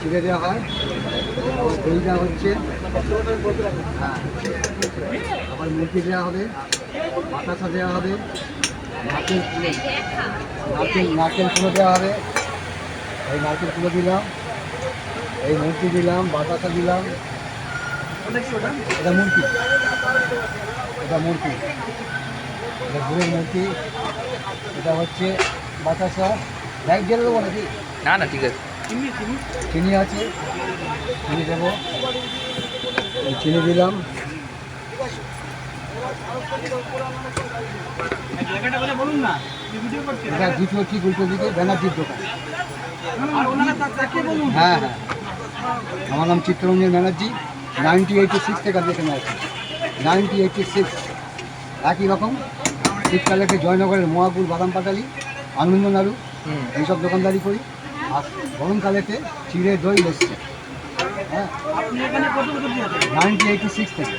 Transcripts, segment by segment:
চিড়ে দেওয়া হয়। দেওয়া হচ্ছে হ্যাঁ আবার মুরগি দেওয়া হবে, বাতাসা দেওয়া হবে, নারকেল নারকেল নারকেল কুলো দেওয়া হবে। এই নারকেল কুলো দিলাম, এই মুরগি দিলাম, বাতাসা দিলাম। এটা মুরগি এটা মুরগি, এটা গুড়ের মুরগি, এটা হচ্ছে বাতাসা। ব্যাগ দিয়ে দেবো নাকি? না না, ঠিক আছে। চিনি আছে। চিনি দেবো। চিনি দিলাম। এটা দ্বিতীয় ঠিক উল্টো দিকে? ব্যানার্জির দোকান। হ্যাঁ হ্যাঁ। আমার নাম Chittaranjan Banerjee. Ninety eighty six থেকে আমি এখানে আছি নাইনটি এইটি সিক্স একই রকম। শীতকালেতে জয়নগরের মহাগুল বাদাম পাটালি আনন্দ নাড়ু এইসব দোকানদারি করি। আর গরমকালেতে চিড়ে দই লস্যি হ্যাঁ নাইনটি এইটি সিক্স থেকে।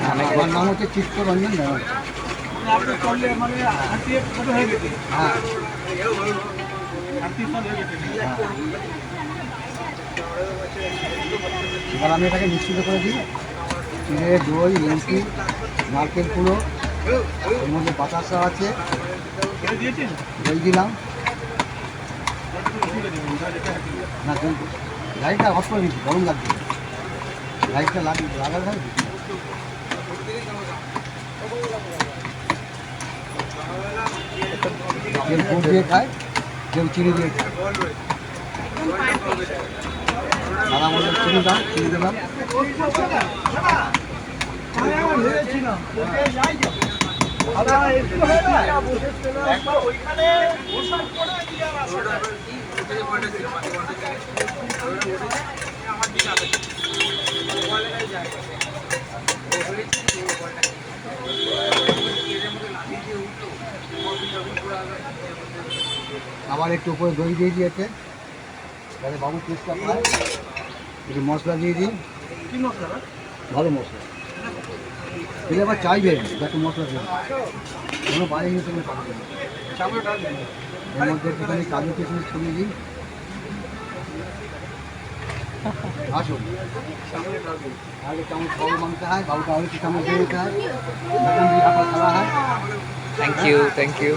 হ্যাঁ, আমার নাম হচ্ছে চিত্তরঞ্জন হ্যাঁ। এবার আমি এটাকে মিশ্রিত করে দিই চিড়ে দই লঙ্কি নারকেল কুড়ো এর মধ্যে বাতাসা আছে। দই দিলাম। না দই লাইটটা অফ করে দিচ্ছি গরম লাগছে। লাইটটা লাগ লাগালে হয়। কেউ দিয়ে খায়? কেউ চিনি দিয়ে খায়। চিনি দাও, চিনি দিলাম আবার একটু উপরে দই দিয়ে দিয়েছে তাহলে বাবু টেস্টটা পায় একটু মশলা দিয়ে দিই। ভালো মশলা। দিলে আবার চাইবে যাতে মশলা দেবে কোনো বাইরে নিয়ে তুমি পাঠাবে না। এর মধ্যে একটুখানি কাজু কিশমিশ ছড়িয়ে দিই আসুন আগে চামচ বাবু মাংস হয় বাবুকে আগে চামচ দিয়ে দিতে হয় মটন দিয়ে খাওয়া হয় থ্যাংক ইউ থ্যাংক ইউ